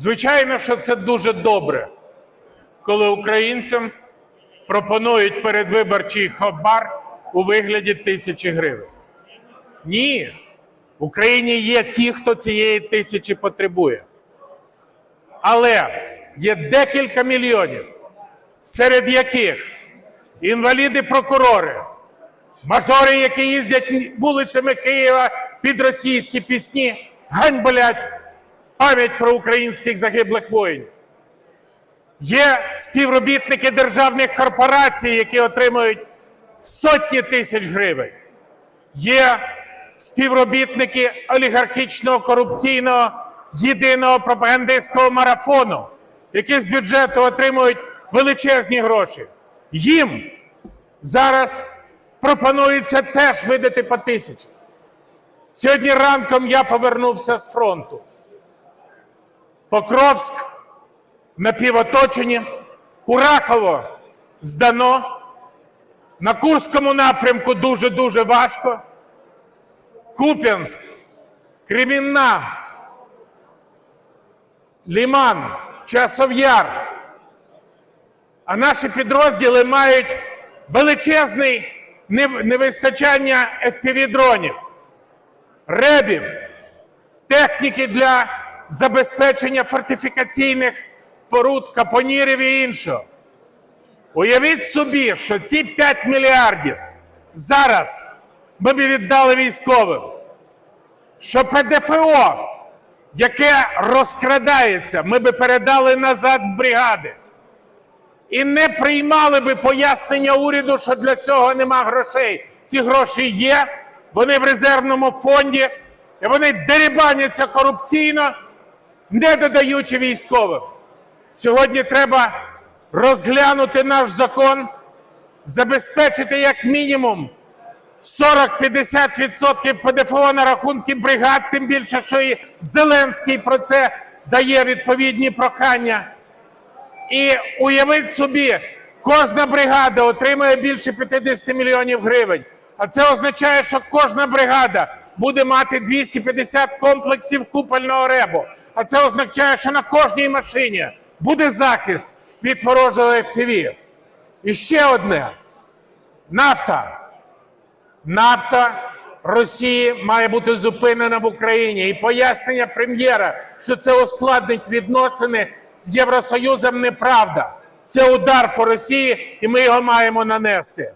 Звичайно, що це дуже добре, коли українцям пропонують передвиборчий хабар у вигляді тисячі гривень. Ні, в Україні є ті, хто цієї тисячі потребує. Але є декілька мільйонів, серед яких інваліди-прокурори, мажори, які їздять вулицями Києва під російські пісні, ганьблять пам'ять про українських загиблих воїнів. Є співробітники державних корпорацій, які отримують сотні тисяч гривень. Є співробітники олігархічного корупційного єдиного пропагандистського марафону, які з бюджету отримують величезні гроші. Їм зараз пропонується теж видати по тисячі. Сьогодні ранком я повернувся з фронту. Покровськ напівоточені, Курахово здано. На Курському напрямку дуже-дуже важко. Куп'янськ, Кремінна, Ліман, Часов'яр. А наші підрозділи мають величезне невистачання FPV-дронів, ребів, техніки для забезпечення фортифікаційних споруд, капонірів і іншого. Уявіть собі, що ці 5 мільярдів зараз ми б віддали військовим, що ПДФО, яке розкрадається, ми би передали назад в бригади. І не приймали би пояснення уряду, що для цього нема грошей. Ці гроші є, вони в резервному фонді, і вони дерибаняться корупційно, не додаючи військовим. Сьогодні треба розглянути наш закон, забезпечити як мінімум 40-50% ПДФО на рахунки бригад, тим більше, що і Зеленський про це дає відповідні прохання. І уявіть собі, кожна бригада отримує більше 50 мільйонів гривень. А це означає, що кожна бригада буде мати 250 комплексів купольного ребу. А це означає, що на кожній машині буде захист від ворожого FPV. І ще одне: нафта. Нафта Росії має бути зупинена в Україні. І пояснення прем'єра, що це ускладнить відносини з Євросоюзом, неправда. Це удар по Росії, і ми його маємо нанести.